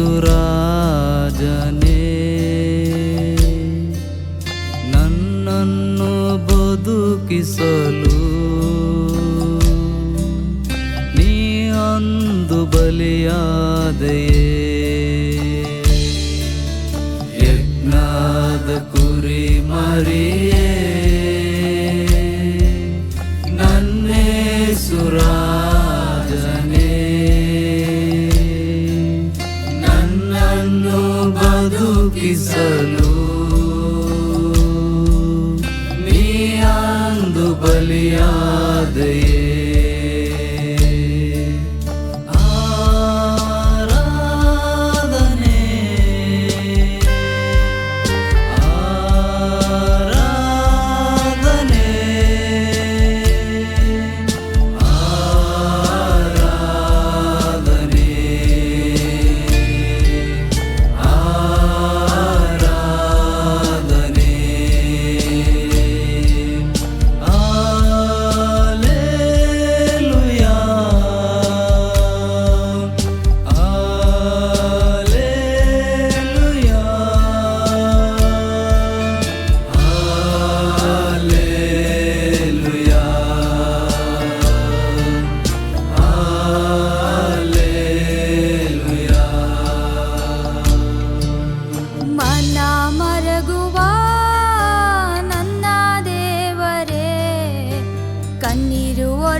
ಸುರಾಜನೇ ನನ್ನನ್ನು ಬದುಕಿಸಲು ನೀ ಅಂದು ಬಲಿಯಾದೆಯೇ ಯಜ್ಞಾದ ಕುರಿ ಮರಿಯೇ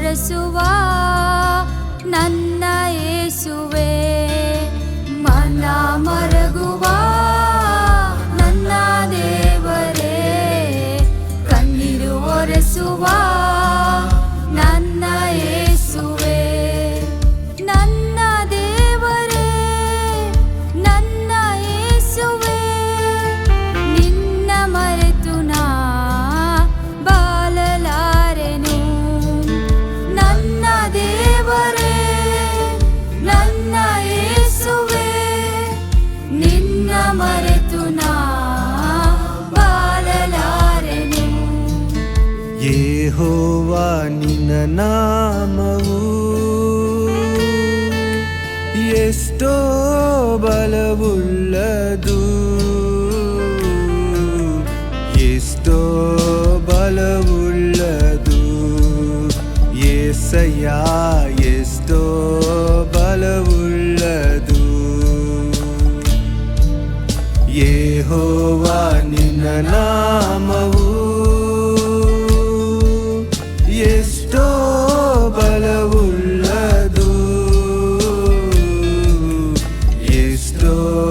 ಕಣ್ಣೀರು ನನ್ನ ಏಸುವೆ. ನಾಮವು ಎಷ್ಟೋ ಬಲವುಳ್ಳದು ಎಷ್ಟೋ ಬಲವುಳ್ಳದು ಏಸಯ್ಯ ಎಷ್ಟೋ ಬಲವುಳ್ಳದು ಯೇಹೋವ ನಿನ್ನ ನಾಮವು Oh.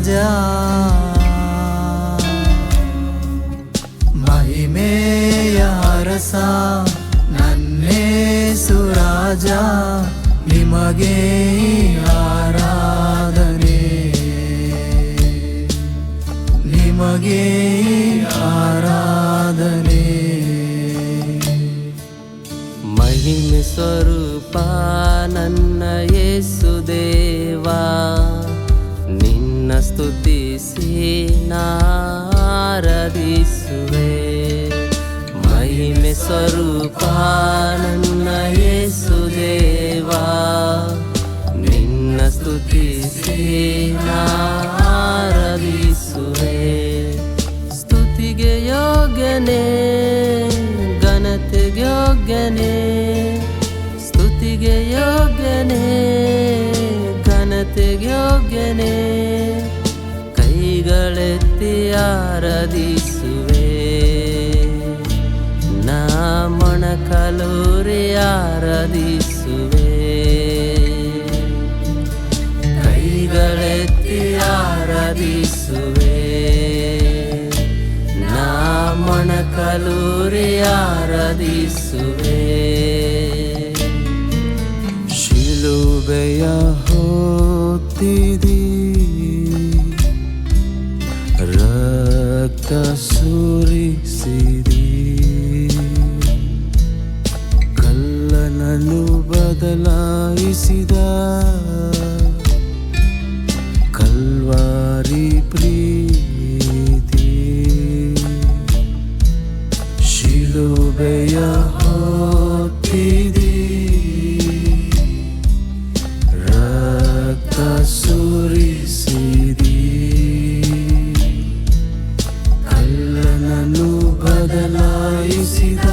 ಸುರಾಜ ಮಹಿಮೆಯ ಅರಸ ನನ್ನೇ ಸುರಾಜ ನಿಮಗೆ ಆರಾಧನೆ. ನಿಮಗೆ ಆರಾಧನೆ. ಮಹಿಮೆ ಸ್ವರೂಪ ನನ್ನ ಯೇಸುದೇವಾ. ಸ್ತುತಿಸಿ ನಾರದಿಸುವೆ. ಮಹಿಮೆ ಸ್ವರೂಪ ನನ್ನ ಯೇಸುದೇವಾ ನಿನ್ನ ಸ್ತುತಿಸಿ ನಾರದಿಸುವೆ. ಸ್ತುತಿಗೆ ಯೋಗ್ಯನೇ, ಘನತೆಗೆ ಯೋಗ್ಯನೇ. ಸ್ತುತಿಗೆ ಯೋಗ್ಯನೇ, ಘನತೆಗೆ ಯೋಗ್ಯನೇ. ಕೈಗಳೆತ್ತಿ ಆರಾಧಿಸುವೆ ನಾ ಮೊಣಕಲೂರಿ ಆರಾಧಿಸುವೆ ಕೈಗಳೆತ್ತಿ ಆರಾಧಿಸುವೆ ನಾ ಮೊಣಕಲೂರಿ ಆರಾಧಿಸುವೆ ಶಿಲುಬೆಯ ಹೊತ್ತಿದಿ ರಕ್ತ ಸುರಿಸಿರಿ ಕಲ್ಲನನ್ನು ಬದಲಾಯಿಸಿದ felicidade.